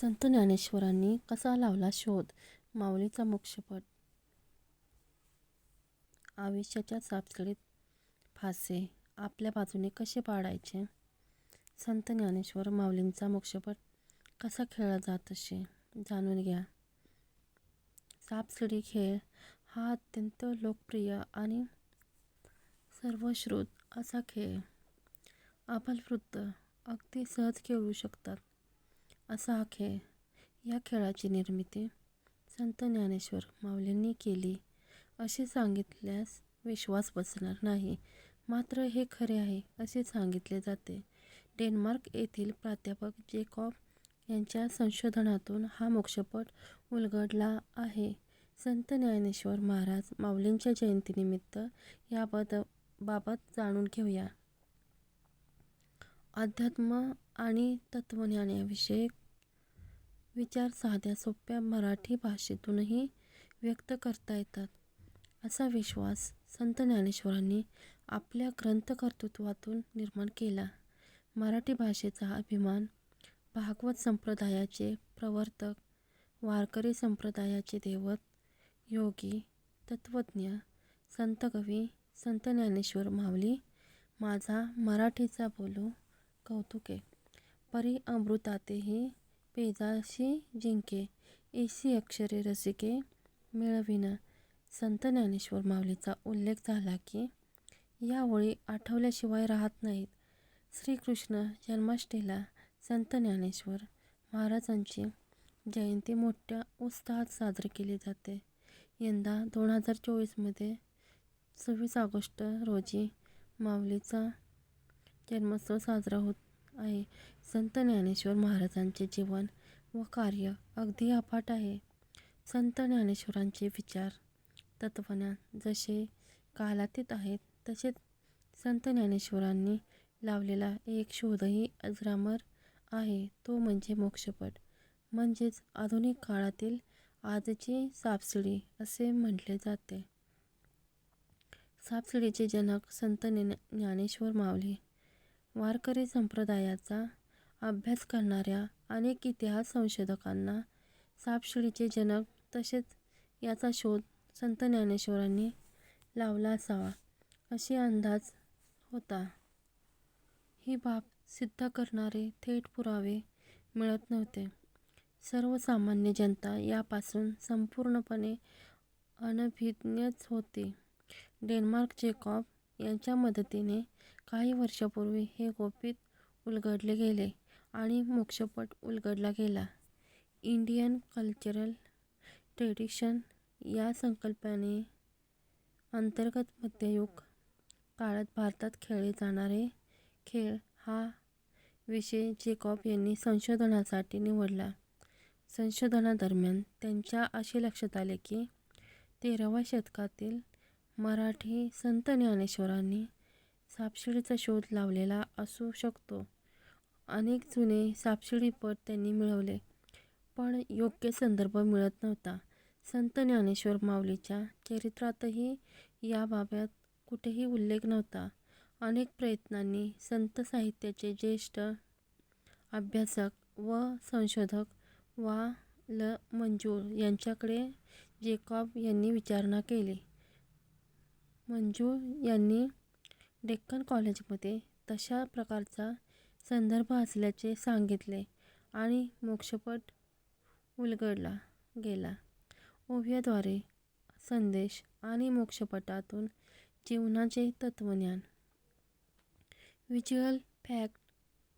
संत ज्ञानेश्वरांनी कसा लावला शोध? माऊलीचा मोक्षपट. आयुष्याच्या सापशिडीत फासे. आपल्या बाजूने कसे पाडायचे? संत ज्ञानेश्वर माऊलींचा मोक्षपट कसा खेळला जात असे? जाणून घ्या. सापशिडी खेळ हा अत्यंत लोकप्रिय आणि सर्वश्रुत असा खेळ. आबालवृद्ध अगदी सहज खेळू शकतात. असा हा खेळ या खेळाची निर्मिती संत ज्ञानेश्वर माऊलींनी केली. असे सांगितल्यास विश्वास बसणार नाही. मात्र हे खरे आहे असे सांगितले जाते. डेन्मार्क येथील प्राध्यापक जेकॉब यांच्या संशोधनातून हा मोक्षपट उलगडला आहे. संत ज्ञानेश्वर महाराज माऊलींच्या जयंतीनिमित्त याबद बाबत जाणून घेऊया. अध्यात्म आणि तत्त्वज्ञानाविषयक विचार साध्या सोप्या मराठी भाषेतूनही व्यक्त करता येतात. असा विश्वास संत ज्ञानेश्वरांनी आपल्या ग्रंथकर्तृत्वातून निर्माण केला. मराठी भाषेचा अभिमान भागवत संप्रदायाचे प्रवर्तक वारकरी संप्रदायाचे दैवत योगी तत्त्वज्ञ संतकवी संत ज्ञानेश्वर माऊली माझा मराठीचा बोलू कौतुके। परी अमृतातेही पेजाशी जिंके ऐसी अक्षरे रसिके मिळविन संत ज्ञानेश्वर माऊलीचा उल्लेख झाला की या ओळी आठवल्याशिवाय राहत नाहीत. श्रीकृष्ण जन्माष्टमीला संत ज्ञानेश्वर महाराजांची जयंती मोठ्या उत्साहात साजरी केली जाते. यंदा दोन हजार चोवीसमध्ये सव्वीस ऑगस्ट रोजी माऊलीचा जन्मोत्सव साजरा होत आहे. संत ज्ञानेश्वर महाराजांचे जीवन व कार्य अगदी अफाट आहे. संत ज्ञानेश्वरांचे विचार तत्त्वज्ञान जसे कालातीत आहेत तसेच संत ज्ञानेश्वरांनी लावलेला एक शोधही अजरामर आहे. तो म्हणजे मोक्षपट. म्हणजेच आधुनिक काळातील आजची सापशिडी असे म्हटले जाते. सापशिडीचे जनक संत ज्ञानेश्वर माऊली वारकरी संप्रदायाचा अभ्यास करणाऱ्या अनेक इतिहास संशोधकांना सापशिडीचे जनक तसेच याचा शोध संत ज्ञानेश्वरांनी लावला असावा अशी अंदाज होता. ही बाब सिद्ध करणारे थेट पुरावे मिळत नव्हते. सर्वसामान्य जनता यापासून संपूर्णपणे अनभिज्ञच होती. डेन्मार्क जेकॉब यांच्या मदतीने काही वर्षांपूर्वी हे गुपित उलगडले गेले आणि मोक्षपट उलगडला गेला. इंडियन कल्चरल ट्रेडिशन या संकल्पने अंतर्गत मध्ययुग काळात भारतात खेळले जाणारे खेळ हा विषय जेकॉब यांनी संशोधनासाठी निवडला. संशोधनादरम्यान त्यांच्या असे लक्षात आले की तेराव्या शतकातील मराठी संत ज्ञानेश्वरांनी सापशिडीचा शोध लावलेला असू शकतो. अनेक जुने सापशिडीपट त्यांनी मिळवले पण योग्य संदर्भ मिळत नव्हता. संत ज्ञानेश्वर माऊलीच्या चरित्रातही याबाबत कुठेही उल्लेख नव्हता. अनेक प्रयत्नांनी संत साहित्याचे ज्येष्ठ अभ्यासक व संशोधक वा ल मंजूर यांच्याकडे जेकॉब यांनी विचारणा केली. मंजू यांनी डेक्कन कॉलेजमध्ये तशा प्रकारचा संदर्भ असल्याचे सांगितले आणि मोक्षपट उलगडला गेला. ओव्याद्वारे संदेश आणि मोक्षपटातून जीवनाचे तत्त्वज्ञान. Visual fact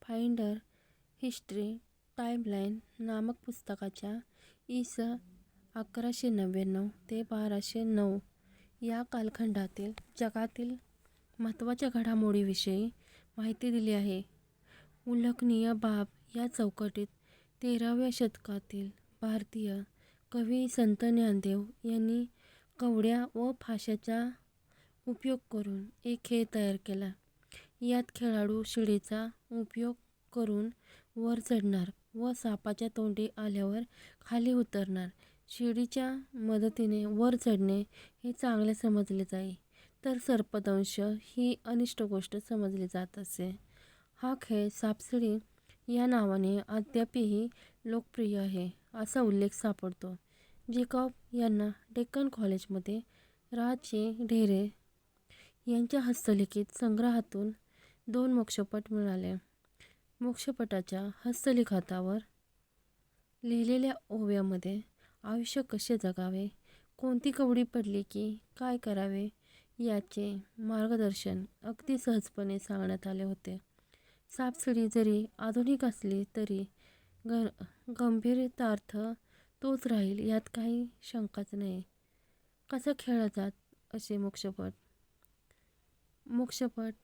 finder history timeline नामक पुस्तकाच्या इ स अकराशे नव्याण्णव ते बाराशे नऊ या कालखंडातील जगातील महत्त्वाच्या घडामोडीविषयी माहिती दिली आहे. उल्लेखनीय बाब या चौकटीत तेराव्या शतकातील भारतीय कवी संत ज्ञानदेव यांनी कवड्या व फाशाचा उपयोग करून एक खेळ तयार केला. यात खेळाडू शिडीचा उपयोग करून वर चढणार व सापाच्या तोंडी आल्यावर खाली उतरणार शिडीच्या मदतीने वर चढणे हे चांगले समजले जाई. तर सर्पदंश ही अनिष्ट गोष्ट समजली जात असे. हा खेळ सापसिडी या नावाने अद्यापही लोकप्रिय आहे असा उल्लेख सापडतो. जेकॉब यांना डेक्कन कॉलेजमध्ये राचे ढेरे यांच्या हस्तलिखित संग्रहातून दोन मोक्षपट मिळाले. मोक्षपटाच्या हस्तलिखातावर लिहिलेल्या ओव्यामध्ये आयुष्य कसे जगावे? कोणती कवडी पडली की काय करावे? याचे मार्गदर्शन अगदी सहजपणे सांगण्यात आले होते. सापशिडी जरी आधुनिक असली तरी ग गंभीरतार्थ तोच राहील यात काही शंकाच नाही. कसा खेळला जात असे मोक्षपट? मोक्षपट?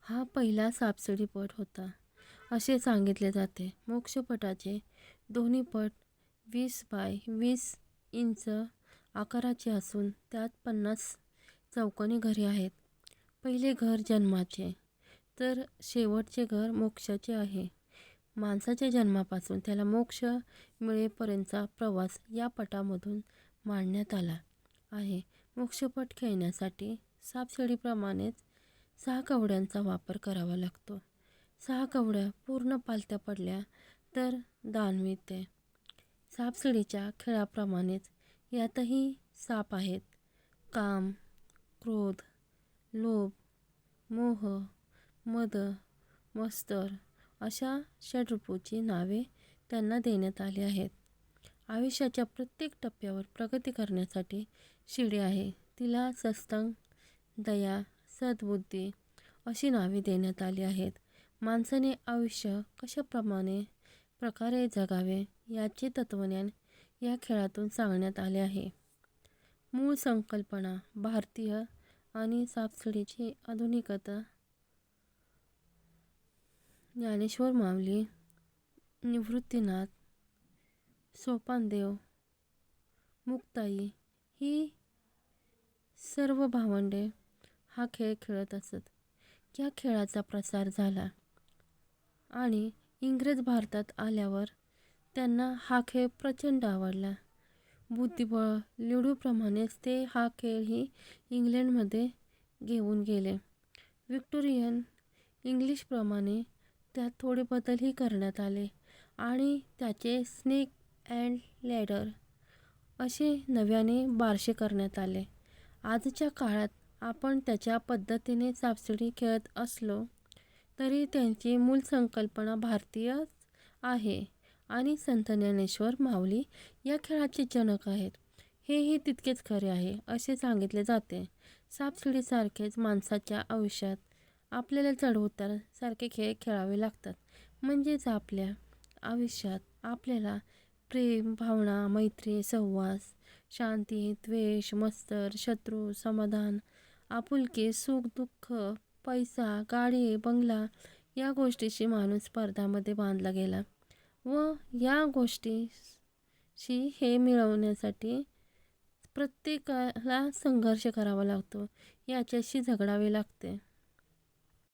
हा पहिला सापशिडीपट होता. असे सांगितले जाते. मोक्षपटाचे दोन्ही पट वीस बाय वीस इंच आकाराचे असून त्यात पन्नास चौकोनी घरे आहेत. पहिले घर जन्माचे तर शेवटचे घर मोक्षाचे आहे. माणसाच्या जन्मापासून त्याला मोक्ष मिळेपर्यंतचा प्रवास या पटामधून मांडण्यात आला आहे. मोक्षपट खेळण्यासाठी सापशिडीप्रमाणेच सहा कवड्यांचा वापर करावा लागतो. सहा कवड्या पूर्ण पालथ्या पडल्या तर दान सापसिडीच्या सापशिडीच्या खेळाप्रमाणेच यातही साप आहेत. काम क्रोध लोभ मोह मद मस्तर अशा षडरूपूची नावे त्यांना देण्यात आली आहेत. आयुष्याच्या प्रत्येक टप्प्यावर प्रगती करण्यासाठी शिडी आहे. तिला सस्तंग दया सद्बुद्धी अशी नावे देण्यात आली आहेत. माणसाने आयुष्य कशाप्रमाणे प्रकारे जगावे? याचे तत्त्वज्ञान या खेळातून सांगण्यात आले आहे. मूळ संकल्पना भारतीय आणि सापशिडीची आधुनिकता. ज्ञानेश्वर माऊली निवृत्तीनाथ सोपानदेव मुक्ताई ही सर्व भावंडे हा खेळ खेळत असत. या खेळाचा प्रसार झाला आणि इंग्रज भारतात आल्यावर त्यांना हा खेळ प्रचंड आवडला. बुद्धिबळ लुडूप्रमाणेच ते हा खेळही इंग्लंडमध्ये घेऊन गेले. व्हिक्टोरियन इंग्लिशप्रमाणे त्यात थोडे बदलही करण्यात आले आणि त्याचे स्नेक अँड लॅडर असे नव्याने बारशे करण्यात आले. आजच्या काळात आपण त्याच्या पद्धतीने सापशिडी खेळत असलो तरी त्यांची मूळ संकल्पना भारतीयच आहे. आणि संत ज्ञानेश्वर माऊली या खेळाचे जनक आहेत. हेही तितकेच खरे आहे असे सांगितले जाते. सापशिडीसारखेच माणसाच्या आयुष्यात आपल्याला चढउतार सारखे खेळ खेळावे लागतात. म्हणजेच आपल्या आयुष्यात आपल्याला प्रेम भावना मैत्री सहवास शांती द्वेष मस्तर शत्रू समाधान आपुलकी सुख दुःख पैसा गाडी बंगला या गोष्टीशी माणूस स्पर्धामध्ये बांधला गेला. व या गोष्टीशी हे मिळवण्यासाठी प्रत्येकाला संघर्ष करावा लागतो. याच्याशी झगडावे लागते.